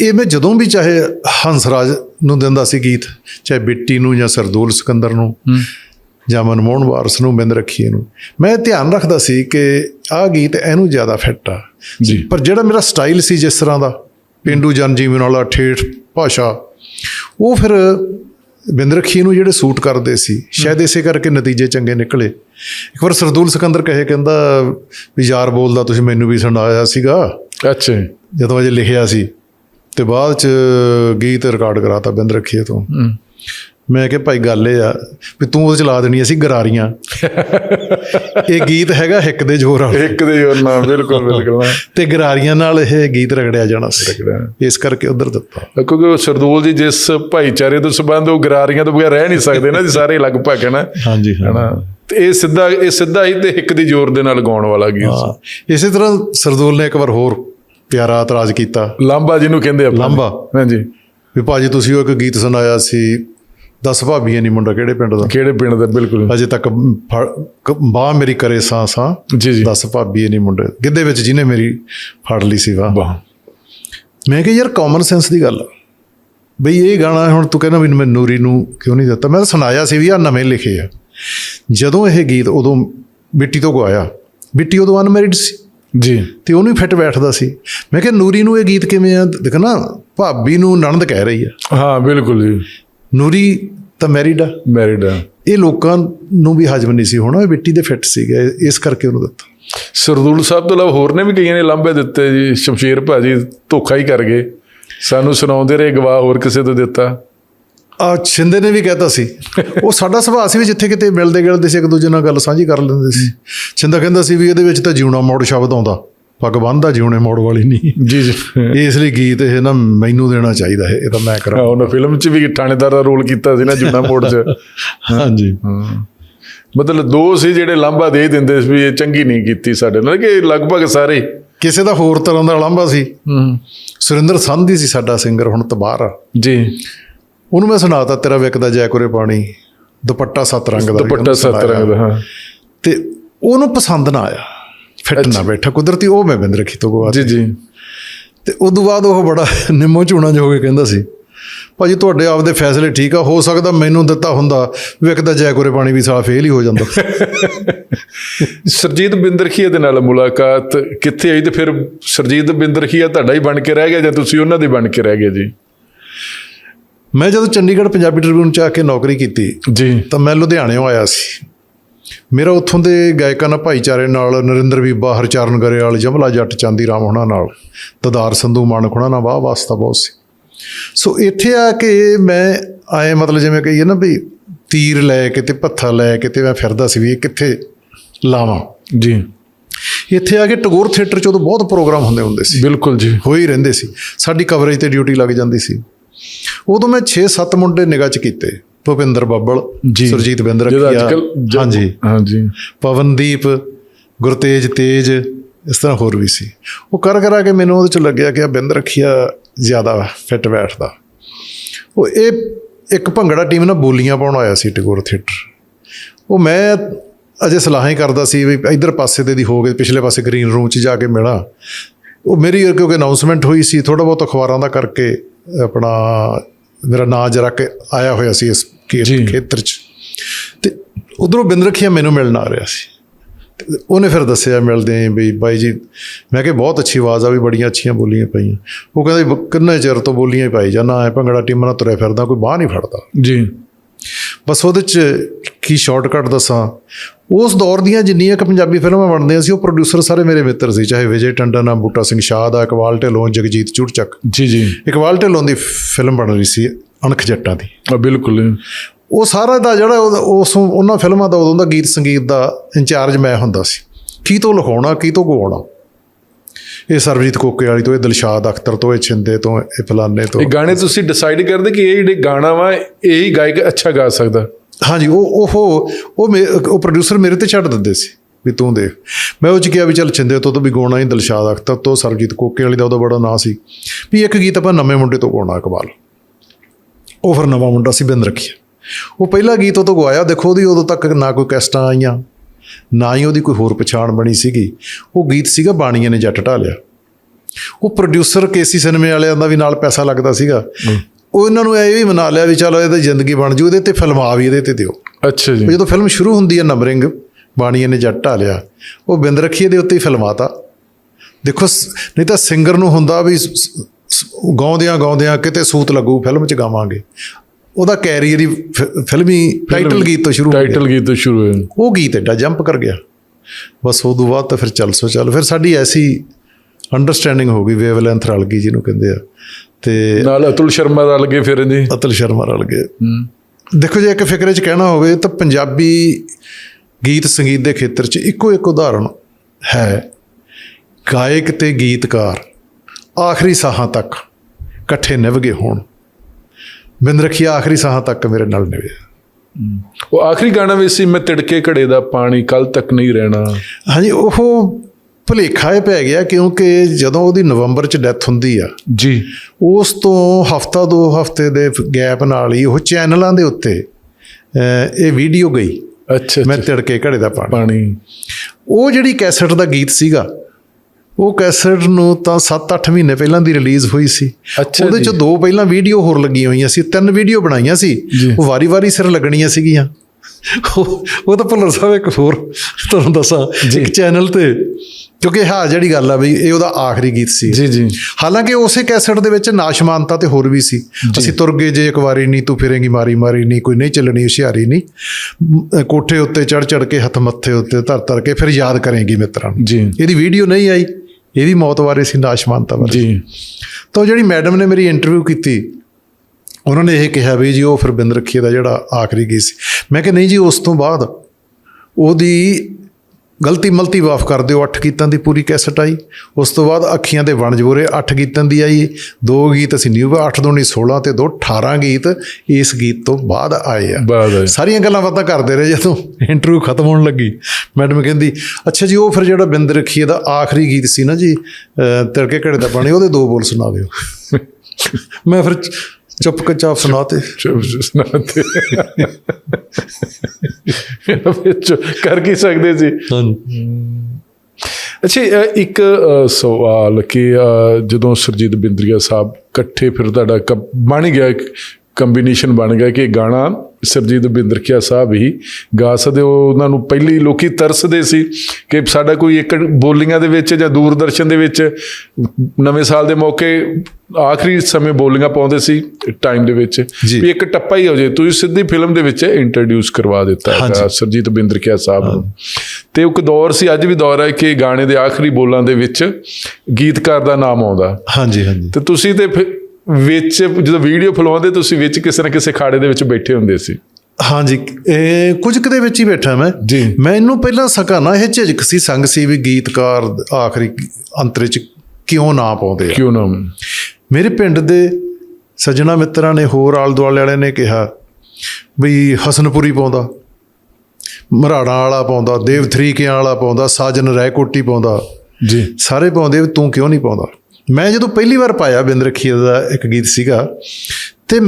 ਇਹ ਮੈਂ ਜਦੋਂ ਵੀ ਚਾਹੇ ਹੰਸਰਾਜ ਨੂੰ ਦਿੰਦਾ ਸੀ ਗੀਤ ਚਾਹੇ ਬਿੱਟੀ ਨੂੰ ਜਾਂ ਸਰਦੂਲ ਸਿਕੰਦਰ ਨੂੰ ਜਾਂ ਮਨਮੋਹਨ ਵਾਰਸ ਨੂੰ ਬਿੰਦ ਰੱਖੀਏ ਨੂੰ ਮੈਂ ਧਿਆਨ ਰੱਖਦਾ ਸੀ ਕਿ ਆਹ ਗੀਤ ਇਹਨੂੰ ਜ਼ਿਆਦਾ ਫਿੱਟ ਆ। ਪਰ ਜਿਹੜਾ ਮੇਰਾ ਸਟਾਈਲ ਸੀ ਜਿਸ ਤਰ੍ਹਾਂ ਦਾ ਪਿੰਡੂ ਜਨਜੀਵਨ ਵਾਲਾ ਠੇਠ ਭਾਸ਼ਾ ਉਹ ਫਿਰ ਬਿੰਦਰਖੀ ਨੂੰ ਜਿਹੜੇ ਸੂਟ ਕਰਦੇ ਸੀ ਸ਼ਾਇਦ ਇਸੇ ਕਰਕੇ ਨਤੀਜੇ ਚੰਗੇ ਨਿਕਲੇ। ਇੱਕ ਵਾਰ ਸਰਦੂਲ ਸਿਕੰਦਰ ਕਹੇ ਕਹਿੰਦਾ ਵੀ ਯਾਰ ਬੋਲਦਾ ਤੁਸੀਂ ਮੈਨੂੰ ਵੀ ਸੁਣਾਇਆ ਸੀਗਾ। ਅੱਛਾ। ਜਦੋਂ ਅਜੇ ਲਿਖਿਆ ਸੀ। ਤੇ ਬਾਅਦ ਚ ਗੀਤ ਰਿਕਾਰਡ ਕਰਾਤਾ ਬਿੰਦਰਖੀਏ ਤੋਂ। ਹੂੰ। ਮੈਂ ਕਿਹਾ ਭਾਈ ਗੱਲ ਇਹ ਆ ਵੀ ਤੂੰ ਉਹ ਚਲਾ ਦੇਣੀ ਅਸੀਂ ਗਰਾਰੀਆਂ। ਇਹ ਗੀਤ ਹੈਗਾ ਹਿੱਕ ਦੇ ਜ਼ੋਰ ਵਾਲਾ। ਇੱਕ ਦੇ ਹੋਰ ਨਾ ਬਿਲਕੁਲ ਬਿਲਕੁਲ। ਤੇ ਗਰਾਰੀਆਂ ਨਾਲ ਇਹ ਗੀਤ ਰਗੜਿਆ ਜਾਣਾ ਸੀ। ਇਸ ਕਰਕੇ ਉਧਰ ਦਿੱਤਾ। ਕਿਉਂਕਿ ਉਹ ਸਰਦੂਲ ਜੀ ਜਿਸ ਭਾਈਚਾਰੇ ਤੋਂ ਸੰਬੰਧ ਉਹ ਗਰਾਰੀਆਂ ਤੋਂ ਬਗੈਰ ਰਹਿ ਨਹੀਂ ਸਕਦੇ ਨਾ ਜੀ ਸਾਰੇ ਲਗਭਗ ਹੈ ਨਾ? ਹਾਂਜੀ ਤੇ ਇਹ ਸਿੱਧਾ ਇਹ ਸਿੱਧਾ ਹੀ ਤੇ ਇੱਕ ਦੀ ਜ਼ੋਰ ਦੇ ਨਾਲ ਗਾਉਣ ਵਾਲਾ ਗੀਤ ਸੀ। ਹਾਂ। ਇਸੇ ਤਰ੍ਹਾਂ ਸਰਦੂਲ ਨੇ ਇੱਕ ਵਾਰ ਹੋਰ ਪਿਆਰਾ ਇਤਰਾਜ਼ ਕੀਤਾ। ਲਾਂਬਾ ਜਿਹਨੂੰ ਕਹਿੰਦੇ ਆਪਾਂ। ਲਾਂਭਾ। ਹਾਂਜੀ। ਵੀ ਭਾਜੀ ਤੁਸੀਂ ਉਹ ਇੱਕ ਗੀਤ ਸੁਣਾਇਆ ਸੀ ਦਸ ਭਾਬੀਆਂ ਨਹੀਂ ਮੁੰਡਾ ਕਿਹੜੇ ਪਿੰਡ ਦਾ? ਕਿਹੜੇ ਪਿੰਡ ਦਾ ਬਿਲਕੁਲ। ਅਜੇ ਤੱਕ ਬਾਹ ਮੇਰੀ ਕਰੇ ਸਾਂ ਸਾਂ ਜੀ ਜੀ। ਦਸ ਭਾਬੀਏ ਨਹੀਂ ਮੁੰਡੇ। ਗਿੱਧੇ ਵਿੱਚ ਜਿਹਨੇ ਮੇਰੀ ਫੜ ਲਈ ਸੀ ਵਾਹ। ਵਾਹ। ਮੈਂ ਕਿਹਾ ਯਾਰ ਕਾਮਨ ਸੈਂਸ ਦੀ ਗੱਲ ਆ। ਬਈ ਇਹ ਗਾਣਾ ਹੁਣ ਤੂੰ ਕਹਿੰਦਾ ਵੀ ਮੈਂ ਨੂਰੀ ਨੂੰ ਕਿਉਂ ਨਹੀਂ ਦਿੱਤਾ? ਮੈਂ ਤਾਂ ਸੁਣਾਇਆ ਸੀ ਵੀ ਆ ਨਵੇਂ ਲਿਖੇ ਆ। ਜਦੋਂ ਇਹ ਗੀਤ ਉਦੋਂ ਬਿੱਟੀ ਤੋਂ ਗਵਾਇਆ ਬਿੱਟੀ ਉਦੋਂ ਅਨਮੈਰਿਡ ਸੀ। ਜੀ। ਤੇ ਉਹਨੂੰ ਹੀ ਫਿੱਟ ਬੈਠਦਾ ਸੀ। ਮੈਂ ਕਿਹਾ ਨੂਰੀ ਨੂੰ ਇਹ ਗੀਤ ਕਿਵੇਂ ਆ? ਦੇਖ ਨਾ ਭਾਬੀ ਨੂੰ ਨਣਦ ਕਹਿ ਰਹੀ ਆ। ਹਾਂ ਬਿਲਕੁਲ ਜੀ। ਨੂਰੀ ਤਾਂ ਮੈਰਿਡ ਆ। ਮੈਰਿਡ ਆ। ਇਹ ਲੋਕਾਂ ਨੂੰ ਵੀ ਹਜਮ ਨਹੀਂ ਸੀ ਹੋਣਾ ਇਹ ਬਿੱਟੀ ਦੇ ਫਿੱਟ ਸੀਗੇ ਇਸ ਕਰਕੇ ਉਹਨੂੰ ਦਿੱਤਾ। ਸਰਦੂਲ ਸਾਹਿਬ ਤੋਂ ਇਲਾਵਾ ਹੋਰ ਨੇ ਵੀ ਕਈਆਂ ਨੇ ਲਾਂਬੇ ਦਿੱਤੇ ਜੀ ਸ਼ਮਸ਼ੀਰ ਭਾਜੀ ਧੋਖਾ ਹੀ ਕਰ ਗਏ। ਸਾਨੂੰ ਸੁਣਾਉਂਦੇ ਰਹੇ ਗਵਾਹ ਹੋਰ ਕਿਸੇ ਤੋਂ ਦਿੱਤਾ। ਆ ਛਿੰਦੇ ਨੇ ਵੀ ਕਹਿਤਾ ਸੀ। ਉਹ ਸਾਡਾ ਸੁਭਾਅ ਸੀ ਵੀ ਜਿੱਥੇ ਕਿਤੇ ਮਿਲਦੇ ਗਿਲਦੇ ਸੀ ਇੱਕ ਦੂਜੇ ਨਾਲ ਗੱਲ ਸਾਂਝੀ ਕਰ ਲੈਂਦੇ ਸੀ। ਛਿੰਦਾ ਕਹਿੰਦਾ ਸੀ ਵੀ ਇਹਦੇ ਵਿੱਚ ਤਾਂ ਜਿਉਣਾ ਮੋੜ ਸ਼ਬਦ ਆਉਂਦਾ। ਪੱਗ ਬੰਨਦਾ ਜਿਉਣੇ ਮੋੜ ਵਾਲੀ ਨਹੀਂ। ਜੀ ਜੀ। ਇਸ ਲਈ ਗੀਤ ਇਹ ਨਾ ਮੈਨੂੰ ਦੇਣਾ ਚਾਹੀਦਾ ਹੈ ਇਹ ਤਾਂ ਮੈਂ ਕਰਾਂ। ਉਹਨਾਂ ਫਿਲਮ 'ਚ ਵੀ ਥਾਣੇਦਾਰ ਦਾ ਰੋਲ ਕੀਤਾ ਸੀ ਨਾ ਜੁਨਾ ਮੋੜ 'ਚ। ਹਾਂਜੀ। ਮਤਲਬ ਦੋ ਸੀ ਜਿਹੜੇ ਲਾਂਬਾ ਦੇ ਦਿੰਦੇ ਸੀ ਵੀ ਇਹ ਚੰਗੀ ਨਹੀਂ ਕੀਤੀ ਸਾਡੇ ਨਾਲ ਕਿ ਲਗਭਗ ਸਾਰੇ। ਕਿਸੇ ਦਾ ਹੋਰ ਤਰ੍ਹਾਂ ਦਾ ਲਾਂਭਾ ਸੀ। ਹੂੰ। ਸੁਰਿੰਦਰ ਸੰਧੀ ਸੀ ਸਾਡਾ ਸਿੰਗਰ ਹੁਣ ਤਾਂ ਬਾਹਰ ਆ। ਜੀ। ਉਹਨੂੰ ਮੈਂ ਸੁਣਾਤਾ ਤੇਰਾ ਵਿਕਦਾ ਜੈ ਕੋਰੇ ਪਾਣੀ ਦੁਪੱਟਾ ਸੱਤ ਰੰਗ ਦਾ ਦੁਪੱਟਾ ਸੱਤ। ਰੰਗ ਦਾ ਹਾਂ। ਤੇ ਉਹਨੂੰ ਪਸੰਦ ਨਾ ਆਇਆ। ਫਿੱਟ ਨਾ ਬੈਠਾ ਕੁਦਰਤੀ ਉਹ ਮੈਂ ਬਿੰਦ ਰੱਖੀ ਤੋਂ ਗਵਾ ਜੀ ਜੀ। ਤੇ ਉਦੋਂ ਬਾਅਦ ਉਹ ਬੜਾ ਨਿੰਮੋ ਝੂਣਾ ਜਿਹਾ ਹੋ ਕੇ ਕਹਿੰਦਾ ਸੀ ਭਾਜੀ ਤੁਹਾਡੇ ਆਪਦੇ ਫੈਸਲੇ ਠੀਕ ਆ ਹੋ ਸਕਦਾ ਮੈਨੂੰ ਦਿੱਤਾ ਹੁੰਦਾ ਵਿਕਦਾ ਜੈ ਕੋਰੇ ਪਾਣੀ ਵੀ ਸਾਲਾ ਫੇਲ ਹੀ ਹੋ ਜਾਂਦਾ। ਸਰਜੀਤ ਬਿੰਦਰਖੀਆ ਦੇ ਨਾਲ ਮੁਲਾਕਾਤ ਕਿੱਥੇ ਆਈ ਤੇ ਫਿਰ ਸਰਜੀਤ ਬਿੰਦਰਖੀਆ ਤੁਹਾਡਾ ਹੀ ਬਣ ਕੇ ਰਹਿ ਗਿਆ ਜਾਂ ਤੁਸੀਂ ਉਹਨਾਂ ਦੇ ਬਣ ਕੇ ਰਹਿ ਗਏ ਜੀ? ਮੈਂ ਜਦੋਂ ਚੰਡੀਗੜ੍ਹ ਪੰਜਾਬੀ ਟ੍ਰਿਬਿਊਨ ਚ ਆ ਕੇ ਨੌਕਰੀ ਕੀਤੀ ਜੀ। ਤਾਂ ਮੈਂ ਲੁਧਿਆਣਿਓਂ ਆਇਆ ਸੀ। ਮੇਰਾ ਉੱਥੋਂ ਦੇ ਗਾਇਕਾਂ ਨਾਲ ਭਾਈਚਾਰੇ ਨਾਲ ਨਰਿੰਦਰ ਬੀਬਾ ਹਰਚਰਨ ਗਰੇਵਾਲ ਜਮਲਾ ਜੱਟ ਚਾਂਦੀ ਰਾਮ ਹੁਣਾਂ ਨਾਲ ਦਦਾਰ ਸੰਧੂ ਮਾਨਕ ਹੁਣਾਂ ਨਾਲ ਵਾਹ ਵਾਸਤਾ ਬਹੁਤ ਸੀ। ਸੋ ਇੱਥੇ ਆ ਕੇ ਮੈਂ ਆਏ ਮਤਲਬ ਜਿਵੇਂ ਕਹੀਏ ਨਾ ਵੀ ਤੀਰ ਲੈ ਕੇ ਤੇ ਪੱਥਾ ਲੈ ਕੇ ਤੇ ਮੈਂ ਫਿਰਦਾ ਸੀ ਵੀ ਇਹ ਕਿੱਥੇ ਲਾਵਾਂ। ਜੀ। ਇੱਥੇ ਆ ਕੇ ਟਗੋਰ ਥੀਏਟਰ 'ਚ ਉਦੋਂ ਬਹੁਤ ਪ੍ਰੋਗਰਾਮ ਹੁੰਦੇ ਹੁੰਦੇ ਸੀ। ਬਿਲਕੁਲ ਜੀ। ਹੋ ਹੀ ਰਹਿੰਦੇ ਸੀ। ਸਾਡੀ ਕਵਰੇਜ ਤੇ ਡਿਊਟੀ ਲੱਗ ਜਾਂਦੀ ਸੀ। ਉਦੋਂ ਮੈਂ 6-7 ਮੁੰਡੇ ਨਿਗਾਹ 'ਚ ਕੀਤੇ ਭੁਪਿੰਦਰ ਬੱਬਲ ਜੀ। ਸੁਰਜੀਤ ਬਿੰਦਰ ਰੱਖਿਆ ਹਾਂਜੀ। ਹਾਂਜੀ। ਪਵਨਦੀਪ ਗੁਰਤੇਜ ਤੇਜ ਇਸ ਤਰ੍ਹਾਂ ਹੋਰ ਵੀ ਸੀ। ਉਹ ਕਰ ਕਰਾ ਕੇ ਮੈਨੂੰ ਉਹਦੇ ਚ ਲੱਗਿਆ ਕਿ ਆ ਬਿੰਦ ਰੱਖਿਆ ਜ਼ਿਆਦਾ ਫਿੱਟ ਬੈਠਦਾ। ਉਹ ਇਹ ਇੱਕ ਭੰਗੜਾ ਟੀਮ ਨਾਲ ਬੋਲੀਆਂ ਪਾਉਣ ਆਇਆ ਸੀ ਟਗੋਰ ਥੀਏਟਰ ਉਹ ਮੈਂ ਅਜੇ ਸਲਾਹਾਂ ਹੀ ਕਰਦਾ ਸੀ ਵੀ ਇਧਰ ਪਾਸੇ ਤੇ ਦੀ ਹੋ ਗਏ ਪਿਛਲੇ ਪਾਸੇ ਗ੍ਰੀਨ ਰੂਮ 'ਚ ਜਾ ਕੇ ਮਿਲਾਂ। ਉਹ ਮੇਰੀ ਕਿਉਂਕਿ ਅਨਾਉਂਸਮੈਂਟ ਹੋਈ ਸੀ ਥੋੜਾ ਬਹੁਤ ਅਖਬਾਰਾਂ ਦਾ ਕਰਕੇ ਆਪਣਾ ਮੇਰਾ ਨਾਂ ਜਰਾ ਕਿ ਆਇਆ ਹੋਇਆ ਸੀ ਇਸ। ਖੇਤਰ 'ਚ। ਤੇ ਉਧਰੋਂ ਬਿੰਦ ਰੱਖਿਆ ਮੈਨੂੰ ਮਿਲਣ ਆ ਰਿਹਾ ਸੀ। ਉਹਨੇ ਫਿਰ ਦੱਸਿਆ ਮਿਲਦੇ ਆਂ ਵੀ ਬਾਈ ਜੀ ਮੈਂ ਕਿਹਾ ਬਹੁਤ ਅੱਛੀ ਆਵਾਜ਼ ਆ ਵੀ ਬੜੀਆਂ ਅੱਛੀਆਂ ਬੋਲੀਆਂ ਪਈਆਂ। ਉਹ ਕਹਿੰਦਾ ਕਿੰਨੇ ਚਿਰ ਤੋਂ ਬੋਲੀਆਂ ਹੀ ਪਾਈ ਜਾਣਾ ਐ ਭੰਗੜਾ ਟੀਮਾਂ ਨਾਲ ਤੁਰਿਆ ਫਿਰਦਾ ਕੋਈ ਬਾਹ ਨਹੀਂ ਫੜਦਾ। ਜੀ। ਬਸ ਉਹਦੇ ਚ ਕੀ ਸ਼ਾਰਟਕਟ ਦੱਸਾਂ? ਉਸ ਦੌਰ ਦੀਆਂ ਜਿੰਨੀਆਂ ਕਿ ਪੰਜਾਬੀ ਫਿਲਮਾਂ ਬਣਦੀਆਂ ਸੀ ਉਹ ਪ੍ਰੋਡਿਊਸਰ ਸਾਰੇ ਮੇਰੇ ਮਿੱਤਰ ਸੀ ਚਾਹੇ ਵਿਜੇ ਟੰਡਨ ਆ ਬੂਟਾ ਸਿੰਘ ਸ਼ਾਹ ਦਾ ਇਕਬਾਲ ਢਿੱਲੋਂ ਜਗਜੀਤ ਚੂੜਚੱਕ। ਜੀ ਜੀ। ਇਕਬਾਲ ਢਿੱਲੋਂ ਦੀ ਫਿਲਮ ਬਣ ਰਹੀ ਸੀ ਅਣਖ ਜੱਟਾਂ ਦੀ। ਆ ਬਿਲਕੁਲ। ਉਹ ਸਾਰਾ ਦਾ ਜਿਹੜਾ ਉਸ ਉਹਨਾਂ ਫਿਲਮਾਂ ਦਾ ਉਦੋਂ ਦਾ ਗੀਤ ਸੰਗੀਤ ਦਾ ਇੰਚਾਰਜ ਮੈਂ ਹੁੰਦਾ ਸੀ। ਕੀ ਤੋਂ ਲਿਖਾਉਣਾ ਕੀ ਤੋਂ ਗਵਾਉਣਾ? ਇਹ ਸਰਬਜੀਤ ਕੋਕੇ ਵਾਲੀ ਤੋਂ ਇਹ ਦਿਲਸ਼ਾਦ ਅਖਤਰ ਤੋਂ ਇਹ ਛਿੰਦੇ ਤੋਂ ਇਹ ਫਲਾਨੇ ਤੋਂ। ਇਹ ਗਾਣੇ ਤੁਸੀਂ ਡਿਸਾਈਡ ਕਰਦੇ ਕਿ ਇਹ ਜਿਹੜੇ ਗਾਣਾ ਵਾ ਇਹ ਹੀ ਗਾਇਕ ਅੱਛਾ ਗਾ ਸਕਦਾ? ਹਾਂਜੀ ਉਹ ਉਹ ਉਹ ਉਹ ਪ੍ਰੋਡਿਊਸਰ ਮੇਰੇ ਤੇ ਛੱਡ ਦਿੰਦੇ ਸੀ ਵੀ ਤੂੰ ਦੇਖ। ਮੈਂ ਉਹ ਚ ਕਿਹਾ ਵੀ ਚੱਲ ਛਿੰਦੇ ਤੋਂ ਤਾਂ ਵੀ ਗਾਉਣਾ ਹੀ ਦਿਲਸ਼ਾਦ ਅਖਤਰ ਤੋਂ ਸਰਬਜੀਤ ਕੋਕੇ ਵਾਲੀ ਦਾ ਉਹਦਾ ਬੜਾ ਨਾਂ ਸੀ। ਵੀ ਇੱਕ ਗੀਤ ਆਪਾਂ ਨਵੇਂ ਮੁੰਡੇ ਤੋਂ ਗਾਉਣਾ ਇਕਬਾਲ। ਉਹ ਫਿਰ ਨਵਾਂ ਮੁੰਡਾ ਸੀ ਬਿੰਦ ਰੱਖਿਆ ਉਹ ਪਹਿਲਾ ਗੀਤ ਉਹ ਤੋਂ ਗਵਾਇਆ ਦੇਖੋ ਉਹਦੀ ਉਦੋਂ ਤੱਕ ਨਾ ਕੋਈ ਕੈਸਟਾਂ ਆਈਆਂ। ਨਾ ਹੀ ਉਹਦੀ ਕੋਈ ਹੋਰ ਪਛਾਣ ਬਣੀ ਸੀਗੀ। ਉਹ ਗੀਤ ਸੀਗਾ ਬਾਣੀਆਂ ਨੇ ਜੱਟ ਢਾਲਿਆ। ਉਹ ਪ੍ਰੋਡਿਊਸਰ ਕੇਸੀ ਸਿਨੇਮੇ ਵਾਲਿਆਂ ਦਾ ਵੀ ਨਾਲ ਪੈਸਾ ਲੱਗਦਾ ਸੀਗਾ। ਉਹ ਇਹਨਾਂ ਨੂੰ ਇਹ ਵੀ ਮਨਾ ਲਿਆ ਵੀ ਚਲੋ ਇਹਦੀ ਜ਼ਿੰਦਗੀ ਬਣ ਜੂ ਇਹਦੇ ਤੇ ਫਿਲਮਾ ਵੀ ਇਹਦੇ ਤੇ ਦਿਓ। ਅੱਛਾ ਜੀ। ਜਦੋਂ ਫਿਲਮ ਸ਼ੁਰੂ ਹੁੰਦੀ ਹੈ ਨੰਬਰਿੰਗ ਬਾਣੀਏ ਨੇ ਜੱਟ ਢਾਲਿਆ ਉਹ ਬਿੰਦ ਰੱਖੀਏ ਦੇ ਉੱਤੇ ਹੀ ਫਿਲਮਾਤਾ। ਦੇਖੋ ਨਹੀਂ ਤਾਂ ਸਿੰਗਰ ਨੂੰ ਹੁੰਦਾ ਵੀ ਗਾਉਂਦਿਆਂ ਗਾਉਂਦਿਆਂ ਕਿਤੇ ਸੂਤ ਲੱਗੂ ਫਿਲਮ 'ਚ ਗਾਵਾਂਗੇ। ਉਹਦਾ ਕੈਰੀਅਰ ਹੀ ਫਿਲਮੀ ਟਾਈਟਲ ਗੀਤ ਤੋਂ ਸ਼ੁਰੂ ਟਾਈਟਲ ਗੀਤ ਤੋਂ ਸ਼ੁਰੂ ਹੋਇਆ। ਉਹ ਗੀਤ ਐਡਾ ਜੰਪ ਕਰ ਗਿਆ। ਬਸ ਉਦੋਂ ਬਾਅਦ ਤਾਂ ਫਿਰ ਚੱਲ ਸੋ ਚੱਲ ਫਿਰ ਸਾਡੀ ਐਸੀ ਅੰਡਰਸਟੈਂਡਿੰਗ ਹੋ ਗਈ ਵੇਵਲੈਂਥ ਰਲ ਗਈ ਜਿਹਨੂੰ ਕਹਿੰਦੇ ਆ। ਤੇ ਨਾਲ ਅਤੁਲ ਸ਼ਰਮਾ ਰਲ ਗਏ ਫਿਰ ਜੀ ਅਤਲ ਸ਼ਰਮਾ ਰਲ ਗਏ। ਦੇਖੋ ਜੇ ਇੱਕ ਫਿਕਰੇ 'ਚ ਕਹਿਣਾ ਹੋਵੇ ਤਾਂ ਪੰਜਾਬੀ ਗੀਤ ਸੰਗੀਤ ਦੇ ਖੇਤਰ 'ਚ ਇੱਕੋ ਇੱਕ ਉਦਾਹਰਣ ਹੈ। ਗਾਇਕ ਤੇ ਗੀਤਕਾਰ ਆਖਰੀ ਸਾਹਾਂ ਤੱਕ ਇਕੱਠੇ ਨਿਭ ਗਏ ਹੋਣ। ਬਿੰਦ ਰੱਖਿਆ ਆਖਰੀ ਸਾਹਾਂ ਤੱਕ ਮੇਰੇ ਨਾਲ ਨਿਭਿਆ ਉਹ ਆਖਰੀ ਗਾਣਾ ਵੀ ਸੀ ਮੈਂ ਤਿੜਕੇ ਘੜੇ ਦਾ ਪਾਣੀ ਕੱਲ ਤੱਕ ਨਹੀਂ ਰਹਿਣਾ। ਹਾਂਜੀ ਉਹ ਭੁਲੇਖਾ ਇਹ ਪੈ ਗਿਆ ਕਿਉਂਕਿ ਜਦੋਂ ਉਹਦੀ ਨਵੰਬਰ 'ਚ ਡੈਥ ਹੁੰਦੀ ਆ ਜੀ। ਉਸ ਤੋਂ ਹਫਤਾ ਦੋ ਹਫ਼ਤੇ ਦੇ ਗੈਪ ਨਾਲ ਹੀ ਉਹ ਚੈਨਲਾਂ ਦੇ ਉੱਤੇ ਇਹ ਵੀਡੀਓ ਗਈ। ਅੱਛਾ ਮੈਂ ਤਿੜਕੇ ਘੜੇ ਦਾ ਪਾਣੀ। ਉਹ ਜਿਹੜੀ ਕੈਸਟ ਦਾ ਗੀਤ ਸੀਗਾ ਉਹ ਕੈਸਟ ਨੂੰ ਤਾਂ 7-8 ਮਹੀਨੇ ਪਹਿਲਾਂ ਦੀ ਰਿਲੀਜ਼ ਹੋਈ ਸੀ। ਉਹਦੇ ਚ। ਦੋ ਪਹਿਲਾਂ ਵੀਡੀਓ ਹੋਰ ਲੱਗੀਆਂ ਹੋਈਆਂ ਸੀ ਤਿੰਨ ਵੀਡੀਓ ਬਣਾਈਆਂ ਸੀ। ਉਹ ਵਾਰੀ-ਵਾਰੀ ਸਿਰ ਲੱਗਣੀਆਂ ਸੀਗੀਆਂ। ਉਹ ਤਾਂ ਭੁੱਲਰ ਸਾਹਿਬ ਇੱਕ ਹੋਰ ਤੁਹਾਨੂੰ ਦੱਸਾਂ ਇੱਕ ਚੈਨਲ ਤੇ ਕਿਉਂਕਿ ਹਾਂ ਜਿਹੜੀ ਗੱਲ ਆ ਬਈ ਇਹ ਉਹਦਾ ਆਖਰੀ ਗੀਤ ਸੀ। ਜੀ ਜੀ। ਹਾਲਾਂਕਿ ਉਸੇ ਕੈਸਟ ਦੇ ਵਿੱਚ ਨਾਸ਼ਮਾਨਤਾ ਤੇ ਹੋਰ ਵੀ ਸੀ। ਅਸੀਂ ਤੁਰ ਗਏ ਜੇ ਇੱਕ ਵਾਰੀ ਨਹੀਂ ਤੂੰ ਫਿਰੇਂਗੀ ਮਾਰੀ ਮਾਰੀ ਨਹੀਂ ਕੋਈ ਨਹੀਂ ਚੱਲਣੀ ਹੁਸ਼ਿਆਰੀ ਨਹੀਂ। ਕੋਠੇ ਉੱਤੇ ਚੜ ਚੜ ਕੇ ਹੱਥ ਮੱਥੇ ਉੱਤੇ ਧਰ ਧਰ ਕੇ ਫਿਰ ਯਾਦ ਕਰੇਂਗੀ ਮਿੱਤਰਾਂ ਨੂੰ। ਜੀ। ਇਹਦੀ ਵੀਡੀਓ ਨਹੀਂ ਆਈ। ਇਹ ਵੀ ਮੌਤ ਬਾਰੇ ਸੀ ਨਾਸ਼ਮਾਨਤਾ ਬਾਰੇ ਜੀ। ਤਾਂ ਜਿਹੜੀ ਮੈਡਮ ਨੇ ਮੇਰੀ ਇੰਟਰਵਿਊ ਕੀਤੀ ਉਹਨਾਂ ਨੇ ਇਹ ਕਿਹਾ ਵੀ ਜੀ ਉਹ ਫਿਰ ਬਿੰਦ ਰੱਖੀਏ ਦਾ ਜਿਹੜਾ ਆਖਰੀ ਗੀਤ ਸੀ। ਮੈਂ ਕਿਹਾ ਨਹੀਂ ਜੀ ਉਸ ਤੋਂ ਬਾਅਦ ਉਹਦੀ ਗਲਤੀ ਮਲਤੀ ਮਾਫ ਕਰ ਦਿਓ ਅੱਠ ਗੀਤਾਂ ਦੀ ਪੂਰੀ ਕੈਸਟ ਆਈ। ਉਸ ਤੋਂ ਬਾਅਦ ਅੱਖੀਆਂ ਦੇ ਵਣ ਜਬੋਰੇ ਅੱਠ ਗੀਤਾਂ ਦੀ ਆਈ। ਦੋ ਗੀਤ ਅਸੀਂ ਨਿਊ 8 ਦੋ ਨਹੀਂ 16 ਤੇ ਦੋ 18 ਗੀਤ ਇਸ ਗੀਤ ਤੋਂ ਬਾਅਦ ਆਏ ਆ। ਸਾਰੀਆਂ ਗੱਲਾਂ ਬਾਤਾਂ ਕਰਦੇ ਰਹੇ ਜਦੋਂ ਇੰਟਰਵਿਊ ਖਤਮ ਹੋਣ ਲੱਗੀ। ਮੈਡਮ ਕਹਿੰਦੀ ਅੱਛਾ ਜੀ ਉਹ ਫਿਰ ਜਿਹੜਾ ਬਿੰਦ ਰੱਖੀਏ ਦਾ ਆਖਰੀ ਗੀਤ ਸੀ ਨਾ ਜੀ ਤਿੜਕੇ ਘੜੇ ਦਾ ਪਾਣੀ ਉਹਦੇ ਦੋ ਬੋਲ ਸੁਣਾ ਦਿਓ ਮੈਂ ਫਿਰ ਚੁੱਪ ਕੇ ਚਾਪ ਸੁਣਾਤੇ ਚੁੱਪ ਸੁਣਾਤੇ ਵਿੱਚ ਕਰ ਕੀ ਸਕਦੇ ਸੀ ਅੱਛਾ ਇੱਕ ਸਵਾਲ ਕਿ ਜਦੋਂ ਸਰਜੀਤ ਬਿੰਦਰੀਆ ਸਾਹਿਬ ਇਕੱਠੇ ਫਿਰ ਤੁਹਾਡਾ ਕ- ਬਣ ਗਿਆ ਕੰਬੀਨੇਸ਼ਨ ਬਣ ਗਿਆ ਕਿ ਗਾਣਾ ਸਰਜੀਤ ਬਿੰਦਰਖਿਆ ਸਾਹਿਬ ਹੀ ਗਾ ਸਕਦੇ ਉਹ ਉਹਨਾਂ ਨੂੰ ਪਹਿਲੀ ਲੋਕੀ ਤਰਸਦੇ ਸੀ ਕਿ ਸਾਡਾ ਕੋਈ ਇੱਕ ਬੋਲੀਆਂ ਦੇ ਵਿੱਚ ਜਾਂ ਦੂਰਦਰਸ਼ਨ ਦੇ ਵਿੱਚ ਨਵੇਂ ਸਾਲ ਦੇ ਮੌਕੇ ਆਖਰੀ ਸਮੇਂ ਬੋਲੀਆਂ ਪਾਉਂਦੇ ਸੀ ਟਾਈਮ ਦੇ ਵਿੱਚ। ਵੀ ਇੱਕ ਟੱਪਾ ਹੀ ਹੋ ਜੇ ਤੁਸੀਂ ਸਿੱਧੀ ਫਿਲਮ ਦੇ ਵਿੱਚ ਇੰਟਰੋਡਿਊਸ ਕਰਵਾ ਦਿੱਤਾ। ਸਰਜੀਤ ਬਿੰਦਰਖਿਆ ਸਾਹਿਬ ਨੂੰ। ਤੇ ਇੱਕ ਦੌਰ ਸੀ ਅੱਜ ਵੀ ਦੌਰ ਹੈ ਕਿ ਗਾਣੇ ਦੇ ਆਖਰੀ ਬੋਲਾਂ ਦੇ ਵਿੱਚ ਗੀਤਕਾਰ ਦਾ ਨਾਮ ਆਉਂਦਾ। ਹਾਂਜੀ ਹਾਂਜੀ। ਤੇ ਤੁਸੀਂ ਤੇ ਵਿੱਚ ਜਦੋਂ ਵੀਡੀਓ ਫਿਲਮਾਉਂਦੇ ਤੁਸੀਂ ਵਿੱਚ ਕਿਸੇ ਨਾ ਕਿਸੇ ਖਾੜੇ ਦੇ ਵਿੱਚ ਬੈਠੇ ਹੁੰਦੇ ਸੀ। ਹਾਂਜੀ ਇਹ ਕੁਝ ਕੁ ਦੇ ਵਿੱਚ ਹੀ ਬੈਠਾ ਮੈਂ। ਜੀ। ਮੈਨੂੰ ਪਹਿਲਾਂ ਸਕਾ ਨਾ ਇਹ ਝਿਜਕ ਸੀ ਸੰਗ ਸੀ ਵੀ ਗੀਤਕਾਰ ਆਖਰੀ ਅੰਤਰੇ ਚ ਕਿਉਂ ਨਾ ਪਾਉਂਦੇ ਆ। ਕਿਉਂ ਨਾ ਮੇਰੇ ਪਿੰਡ ਦੇ ਸੱਜਣਾ ਮਿੱਤਰਾਂ ਨੇ ਹੋਰ ਆਲ ਦੁਆਲੇ ਵਾਲਿਆਂ ਨੇ ਕਿਹਾ ਵੀ ਹਸਨਪੁਰੀ ਪਾਉਂਦਾ ਮਰਾੜਾ ਵਾਲਾ ਪਾਉਂਦਾ ਦੇਵ ਥਰੀਕਿਆਂ ਵਾਲਾ ਪਾਉਂਦਾ ਸਾਜਨ ਰੈਕੋਟੀ ਪਾਉਂਦਾ। ਜੀ। ਸਾਰੇ ਪਾਉਂਦੇ ਵੀ ਤੂੰ ਕਿਉਂ ਨਹੀਂ ਪਾਉਂਦਾ? ਮੈਂ ਜਦੋਂ ਪਹਿਲੀ ਵਾਰ ਪਾਇਆ ਬਿੰਦ ਰੱਖੀਏ ਦਾ ਇੱਕ ਗੀਤ ਸੀਗਾ ਤੇ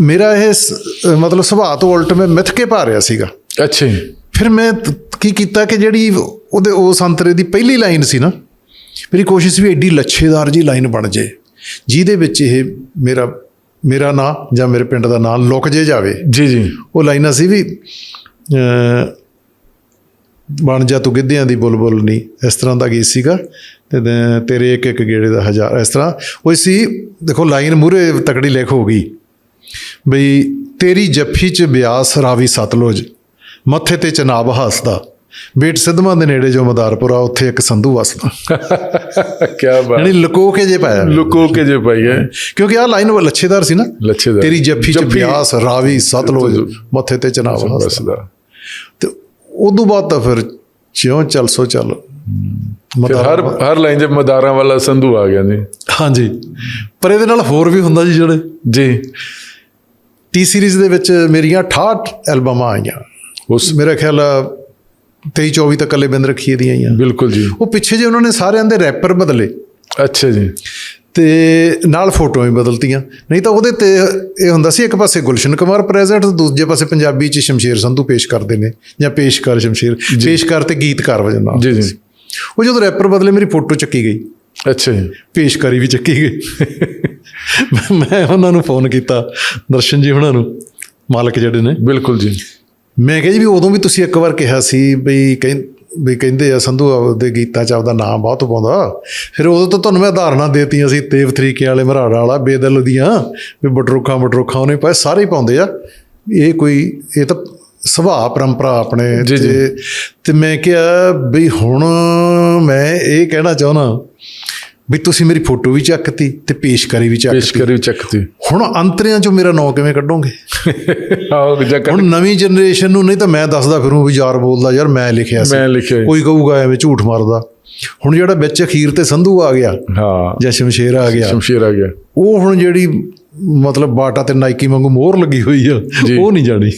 ਮੇਰਾ ਇਹ ਮਤਲਬ ਸੁਭਾਅ ਤੋਂ ਉਲਟ ਮੈਂ ਮਿੱਥ ਕੇ ਪਾ ਰਿਹਾ ਸੀਗਾ। ਅੱਛਾ ਫਿਰ ਮੈਂ ਕੀ ਕੀਤਾ ਕਿ ਜਿਹੜੀ ਉਹਦੇ ਉਸ ਅੰਤਰੇ ਦੀ ਪਹਿਲੀ ਲਾਈਨ ਸੀ ਨਾ ਮੇਰੀ ਕੋਸ਼ਿਸ਼ ਵੀ ਐਡੀ ਲੱਛੇਦਾਰ ਜੀ ਲਾਈਨ ਬਣ ਜੇ ਜਿਹਦੇ ਵਿੱਚ ਇਹ ਮੇਰਾ ਮੇਰਾ ਨਾਂ ਜਾਂ ਮੇਰੇ ਪਿੰਡ ਦਾ ਨਾਂ ਲੁਕ ਜੇ ਜਾਵੇ। ਜੀ ਜੀ। ਉਹ ਲਾਈਨਾਂ ਸੀ ਵੀ ਬਣ ਜਾ ਤੂੰ ਗਿੱਧਿਆਂ ਦੀ ਬੁਲਬੁਲ ਨਹੀਂ ਇਸ ਤਰ੍ਹਾਂ ਦਾ ਗੀਤ ਸੀਗਾ ਤੇ ਤੇਰੇ ਇੱਕ ਇੱਕ ਗੇੜੇ ਦਾ ਹਜ਼ਾਰ ਇਸ ਤਰ੍ਹਾਂ। ਉਹ ਸੀ ਦੇਖੋ ਲਾਈਨ ਮੂਰੇ ਤਕੜੀ ਲਿਖ ਹੋ ਗਈ। ਬਈ ਤੇਰੀ ਜੱਫੀ ਚ ਬਿਆਸ ਰਾਵੀ ਸਤਲੁਜ ਮੱਥੇ ਤੇ ਚਨਾਬ ਹੱਸਦਾ। ਬੇਟ ਸਿੱਧਵਾਂ ਦੇ ਨੇੜੇ ਜੋ ਮਦਾਰਪੁਰਾ ਉੱਥੇ ਇੱਕ ਸੰਧੂ ਵਸਦਾ। ਕੀ ਬਾਤ। ਯਾਨੀ ਲੁਕੋ ਕੇ ਜੇ ਪਾਇਆ। ਲੁਕੋ ਕੇ ਜੇ ਪਾਈ ਹੈ। ਕਿਉਂਕਿ ਆਹ ਲਾਈਨ ਉਹ ਲੱਛੇਦਾਰ ਸੀ ਨਾ। ਲੱਛੇਦਾਰ। ਤੇਰੀ ਜੱਫੀ ਚ ਬਿਆਸ ਰਾਵੀ ਸਤਲੁਜ ਮੱਥੇ ਤੇ ਚਨਾਬ ਹੱਸਦਾ। ਉਦੋਂ ਬਾਅਦ ਤਾਂ ਫਿਰ ਜਿਉਂ ਚੱਲ ਸੋ ਚੱਲ। ਹਰ ਹਰ ਲਾਈਨ 'ਚ ਮਦਾਰਾਂ ਵਾਲਾ ਸੰਧੂ ਆ ਗਿਆ ਜੀ। ਹਾਂਜੀ। ਪਰ ਇਹਦੇ ਨਾਲ ਹੋਰ ਵੀ ਹੁੰਦਾ ਜੀ ਜਿਹੜੇ। ਜੀ। ਟੀ ਸੀਰੀਜ਼ ਦੇ ਵਿੱਚ ਮੇਰੀਆਂ 68 ਐਲਬਮਾਂ ਆਈਆਂ। ਉਸ ਮੇਰਾ ਖਿਆਲ ਆ 23 24 ਤੱਕ ਕੱਲੇ ਬਿੰਦ ਰੱਖੀਏ ਦੀਆਂ ਆਈਆਂ। ਬਿਲਕੁਲ ਜੀ। ਉਹ ਪਿੱਛੇ ਜੇ ਉਹਨਾਂ ਨੇ ਸਾਰਿਆਂ ਦੇ ਰੈਪਰ ਬਦਲੇ। ਅੱਛਾ ਜੀ। ਤੇ ਨਾਲ ਫੋਟੋਆਂ ਵੀ ਬਦਲਤੀਆਂ। ਨਹੀਂ ਤਾਂ ਉਹਦੇ ਤੇ ਇਹ ਹੁੰਦਾ ਸੀ ਇੱਕ ਪਾਸੇ ਗੁਲਸ਼ਨ ਕੁਮਾਰ ਪ੍ਰੈਜ਼ੈਂਟ ਦੂਜੇ ਪਾਸੇ ਪੰਜਾਬੀ ਚ ਸ਼ਮਸ਼ੀਰ ਸੰਧੂ ਪੇਸ਼ ਕਰਦੇ ਨੇ ਜਾਂ ਪੇਸ਼ਕਾਰ ਸ਼ਮਸ਼ੀਰ ਪੇਸ਼ਕਾਰ ਤੇ ਗੀਤਕਾਰ ਵਜਨ ਨਾਲ ਜੀ ਜੀ। ਉਹ ਜਦੋਂ ਰੈਪਰ ਬਦਲੇ ਮੇਰੀ ਫੋਟੋ ਚੱਕੀ ਗਈ। ਅੱਛਾ ਜੀ। ਪੇਸ਼ਕਾਰੀ ਵੀ ਚੱਕੀ ਗਈ। ਮੈਂ ਉਹਨਾਂ ਨੂੰ ਫੋਨ ਕੀਤਾ ਦਰਸ਼ਨ ਜੀ ਉਹਨਾਂ ਨੂੰ ਮਾਲਕ ਜਿਹੜੇ ਨੇ। ਬਿਲਕੁਲ ਜੀ। ਮੈਂ ਕਿਹਾ ਜੀ ਵੀ ਉਦੋਂ ਵੀ ਤੁਸੀਂ ਇੱਕ ਵਾਰ ਕਿਹਾ ਸੀ ਬਈ ਕਹਿੰ ਵੀ ਕਹਿੰਦੇ ਆ ਸੰਧੂ ਆਪਦੇ ਗੀਤਾਂ 'ਚ ਆਪਦਾ ਨਾਮ ਬਹੁਤ ਪਾਉਂਦਾ ਫਿਰ ਉਦੋਂ ਤਾਂ ਤੁਹਾਨੂੰ ਮੈਂ ਉਦਾਹਰਨਾਂ ਦੇਤੀਆਂ ਸੀ ਤੇਵ ਤਰੀਕੇ ਵਾਲੇ ਮਰਾੜਾ ਵਾਲਾ ਬੇਦਲ ਦੀਆਂ ਵੀ ਬਟਰੁੱਖਾਂ ਬਟਰੁੱਖਾਂ ਉਹਨੇ ਪਾਏ ਸਾਰੇ ਹੀ ਪਾਉਂਦੇ ਆ ਇਹ ਕੋਈ ਇਹ ਤਾਂ ਸੁਭਾਅ ਪਰੰਪਰਾ ਆਪਣੇ। ਤੇ ਤੇ ਮੈਂ ਕਿਹਾ ਵੀ ਹੁਣ ਮੈਂ ਇਹ ਕਹਿਣਾ ਚਾਹੁੰਦਾ ਵੀ ਤੁਸੀਂ ਮੇਰੀ ਫੋਟੋ ਵੀ ਚੱਕਤੀ ਤੇ ਪੇਸ਼ਕਾਰੀ ਵੀ ਚੱਕਤੀ। ਪੇਸ਼ਕਰੀ ਚੱਕਤੀ। ਹੁਣ ਅੰਤਰਿਆਂ 'ਚੋਂ ਮੇਰਾ ਨਾਂ ਕਿਵੇਂ ਕੱਢੋਗੇ? ਹੁਣ ਨਵੀਂ ਜਨਰੇਸ਼ਨ ਨੂੰ ਨਹੀਂ ਤਾਂ ਮੈਂ ਦੱਸਦਾ ਫਿਰੂ ਵੀ ਯਾਰ ਬੋਲਦਾ ਯਾਰ ਮੈਂ ਲਿਖਿਆ ਸੀ। ਮੈਂ ਲਿਖਿਆ ਕੋਈ ਕਹੂਗਾ ਐਵੇਂ ਝੂਠ ਮਾਰਦਾ। ਹੁਣ ਜਿਹੜਾ ਵਿੱਚ ਅਖੀਰ ਤੇ ਸੰਧੂ ਆ ਗਿਆ ਹਾਂ। ਜਾਂ ਸ਼ਮਸ਼ੇਰ ਆ ਗਿਆ ਸ਼ਮਸ਼ੀਰ ਆ ਗਿਆ। ਉਹ ਹੁਣ ਜਿਹੜੀ ਮਤਲਬ ਬਾਟਾ ਤੇ ਨਾਈਕੀ ਵਾਂਗੂ ਮੋਹਰ ਲੱਗੀ ਹੋਈ ਆ। ਉਹ ਨਹੀਂ ਜਾਣੀ।